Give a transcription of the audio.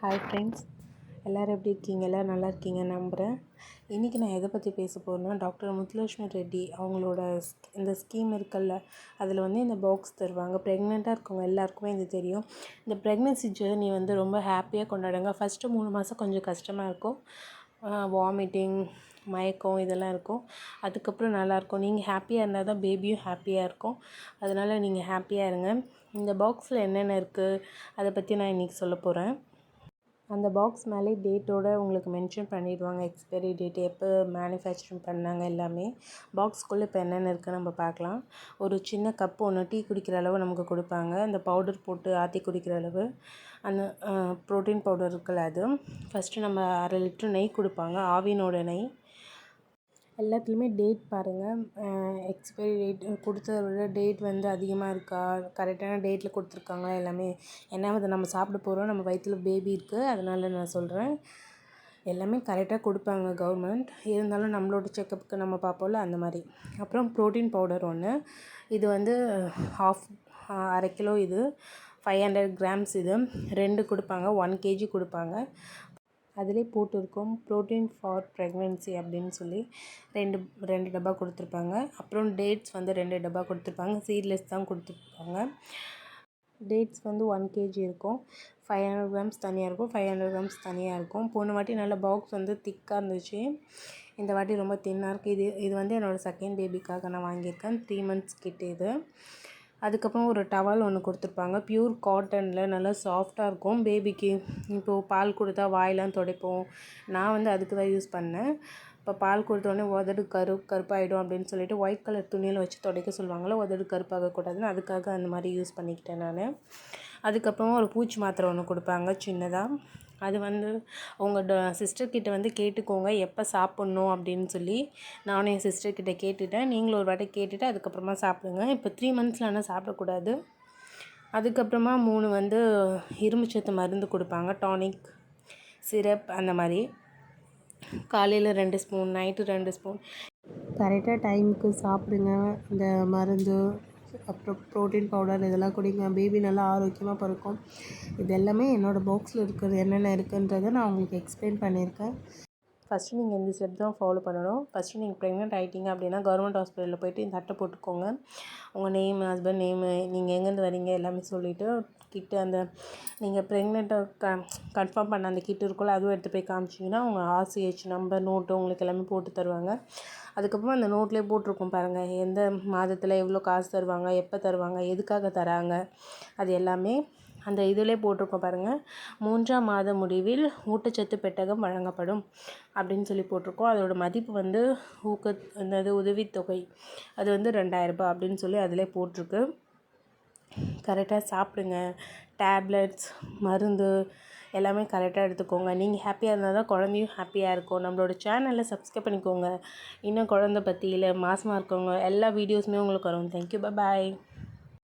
Hi friends எல்லோரும் எப்படி இருக்கீங்க? எல்லோரும் நல்லா இருக்கீங்க நம்புகிறேன் இன்றைக்கி நான் எதை பற்றி பேச போகிறேன்னா டாக்டர் முத்துலட்சுமி ரெட்டி அவங்களோட இந்த ஸ்கீம் இருக்குல்ல அதில் வந்து இந்த பாக்ஸ் தருவாங்க. ப்ரெக்னெண்ட்டாக இருக்கவங்க எல்லாருக்குமே இது தெரியும். இந்த ப்ரெக்னென்சி ஜேர்னி வந்து ரொம்ப ஹாப்பியாக கொண்டாடுங்க. ஃபஸ்ட்டு மூணு மாதம் கொஞ்சம் கஷ்டமாக இருக்கும். வாமிட்டிங் மயக்கம் இதெல்லாம் இருக்கும். அதுக்கப்புறம் நல்லாயிருக்கும் நீங்கள் ஹாப்பியாக இருந்தால் தான் பேபியும் ஹாப்பியாக இருக்கும். அதனால் நீங்கள் ஹாப்பியாக இருங்க. இந்த பாக்ஸில் என்னென்ன இருக்குது அதை பற்றி நான் இன்றைக்கி சொல்ல போகிறேன் அந்த பாக்ஸ் மேலே டேட்டோட உங்களுக்கு மென்ஷன் பண்ணிடுவாங்க. எக்ஸ்பைரி டேட் எப்போ மேனுஃபேக்சரிங் பண்ணாங்க எல்லாமே. பாக்ஸ்க்குள்ளே இப்போ என்னென்ன இருக்குன்னு நம்ம பார்க்கலாம். ஒரு சின்ன கப்பு ஒன்று டீ குடிக்கிற அளவு நமக்கு கொடுப்பாங்க. அந்த பவுடர் போட்டு ஆற்றி குடிக்கிற அளவு. அந்த ப்ரோட்டீன் பவுடர் இருக்குல்ல அது. ஃபஸ்ட்டு நம்ம அரை லிட்ரு நெய் கொடுப்பாங்க. ஆவினோட நெய். எல்லாத்துலேயுமே டேட் பாருங்கள் எக்ஸ்பைரி டேட் கொடுத்தத விட டேட் வந்து அதிகமாக இருக்கா? கரெக்டான டேட்டில் கொடுத்துருக்காங்களா எல்லாமே? ஏன்னா அதை நம்ம சாப்பிட போகிறோம் நம்ம வயிற்றில் பேபி இருக்குது அதனால் நான் சொல்கிறேன் எல்லாமே கரெக்டாக கொடுப்பாங்க கவர்மெண்ட் இருந்தாலும் நம்மளோட செக்கப்புக்கு நம்ம பார்ப்போம்ல அந்த மாதிரி. அப்புறம் ப்ரோட்டீன் பவுடர் ஒன்று இது வந்து ஹாஃப் அரை கிலோ இது. ஃபைவ் ஹண்ட்ரட் கிராம்ஸ் இது. ரெண்டு கொடுப்பாங்க. ஒன் கேஜி கொடுப்பாங்க. அதிலே போட்டிருக்கும் ப்ரோட்டீன் ஃபார் ப்ரெக்னென்சி அப்படின்னு சொல்லி ரெண்டு ரெண்டு டப்பா கொடுத்துருப்பாங்க. அப்புறம் டேட்ஸ் வந்து ரெண்டு டப்பா கொடுத்துருப்பாங்க. சீட்லெஸ் தான் கொடுத்துருப்பாங்க. டேட்ஸ் வந்து ஒன் கேஜி இருக்கும். ஃபைவ் ஹண்ட்ரட் கிராம்ஸ் தனியாக இருக்கும். ஃபைவ் ஹண்ட்ரட் கிராம்ஸ் தனியாக இருக்கும். போன வாட்டி நல்ல பாக்ஸ் வந்து திக்காக இருந்துச்சு. இந்த வாட்டி ரொம்ப தின்னாக இருக்குது இது இது வந்து என்னோடய செகண்ட் பேபிக்காக நான் வாங்கியிருக்கேன். த்ரீ மந்த்ஸ் கிட்டே இது. அதுக்கப்புறம் ஒரு டவல் ஒன்று கொடுத்துருப்பாங்க. ப்யூர் காட்டனில் நல்லா சாஃப்டாக இருக்கும். பேபிக்கு இப்போது பால் கொடுத்தா வாயெலாம் துடைப்போம். நான் வந்து அதுக்கு தான் யூஸ் பண்ணேன். இப்போ பால் கொடுத்தோடனே உதடு கரு கருப்பாயிடும் அப்படின்னு சொல்லிட்டு ஒயிட் கலர் துணியில் வச்சு துடைக்க சொல்லுவாங்களோ உதடு கருப்பாகக்கூடாதுன்னு அதுக்காக அந்த மாதிரி யூஸ் பண்ணிக்கிட்டேன் நான். அதுக்கப்புறம் ஒரு பூச்சி மாத்திரை ஒன்று கொடுப்பாங்க சின்னதாக அது வந்து உங்கள் சிஸ்டர்கிட்ட வந்து கேட்டுக்கோங்க எப்போ சாப்பிட்ணும் அப்படின்னு சொல்லி. நானும் என் சிஸ்டர்கிட்ட கேட்டுட்டேன். நீங்களும் ஒரு வாட்டி கேட்டுவிட்டு அதுக்கப்புறமா சாப்பிடுங்க. இப்போ த்ரீ மந்த்ஸில் ஆனால் சாப்பிடக்கூடாது. அதுக்கப்புறமா மூணு வந்து இரும்புச்சத்து மருந்து கொடுப்பாங்க. டானிக் சிரப் அந்த மாதிரி. காலையில் ரெண்டு ஸ்பூன் நைட்டு ரெண்டு ஸ்பூன் கரெக்டாக டைமுக்கு சாப்பிடுங்க. இந்த மருந்து அப்புறம் ப்ரோட்டீன் பவுடர் இதெல்லாம் குடிங்க. பேபி நல்லா ஆரோக்கியமாக பிறக்கும் இது எல்லாமே என்னோடய பாக்ஸில் இருக்கிறது என்னென்ன இருக்குன்றதை நான் உங்களுக்கு எக்ஸ்பிளைன் பண்ணியிருக்கேன். ஃபஸ்ட்டு நீங்கள் இந்த ஸ்டெப் தான் ஃபாலோ பண்ணணும். ஃபஸ்ட்டு நீங்கள் ப்ரெக்னென்ட் ஆகிட்டீங்க அப்படின்னா கவர்மெண்ட் ஹாஸ்பிட்டலில் போய்ட்டு இந்த அட்டை போட்டுக்கோங்க. உங்கள் நேம் ஹஸ்பண்ட் நேமு நீங்கள் எங்கேருந்து வரீங்க எல்லாமே சொல்லிவிட்டு கிட்டு அந்த நீங்கள் ப்ரெக்னெண்ட்டை க கன்ஃபார்ம் பண்ண அந்த கிட்டு இருக்குல்ல அதுவும் எடுத்து போய் காமிச்சிங்கன்னா உங்கள் ஆர்சிஹெச் நம்பர் நோட்டு உங்களுக்கு எல்லாமே போட்டு தருவாங்க. அதுக்கப்புறம் அந்த நோட்லேயே போட்டிருக்கும் பாருங்கள் எந்த மாதத்தில் எவ்வளோ காசு தருவாங்க எப்போ தருவாங்க எதுக்காக தராங்க அது எல்லாமே அந்த இதிலே போட்டிருக்கோம் பாருங்கள் மூன்றாம் மாத முடிவில் ஊட்டச்சத்து பெட்டகம் வழங்கப்படும் அப்படின்னு சொல்லி போட்டிருக்கோம். அதோட மதிப்பு வந்து ஊக்க அந்த உதவித்தொகை அது வந்து ரெண்டாயிரரூபா அப்படின்னு சொல்லி அதிலே போட்டிருக்கு. கரெக்டாக சாப்பிடுங்க. டேப்லெட்ஸ் மருந்து எல்லாமே கரெக்டாக எடுத்துக்கோங்க. நீங்கள் ஹாப்பியாக இருந்தால் தான் குழந்தையும் ஹாப்பியாக இருக்கும். நம்மளோட சேனலில் சப்ஸ்கிரைப் பண்ணிக்கோங்க. இன்னும் குழந்த பற்றி இல்லை மாதமாக இருக்கவங்க எல்லா வீடியோஸுமே உங்களுக்கு வரும். Thank you bye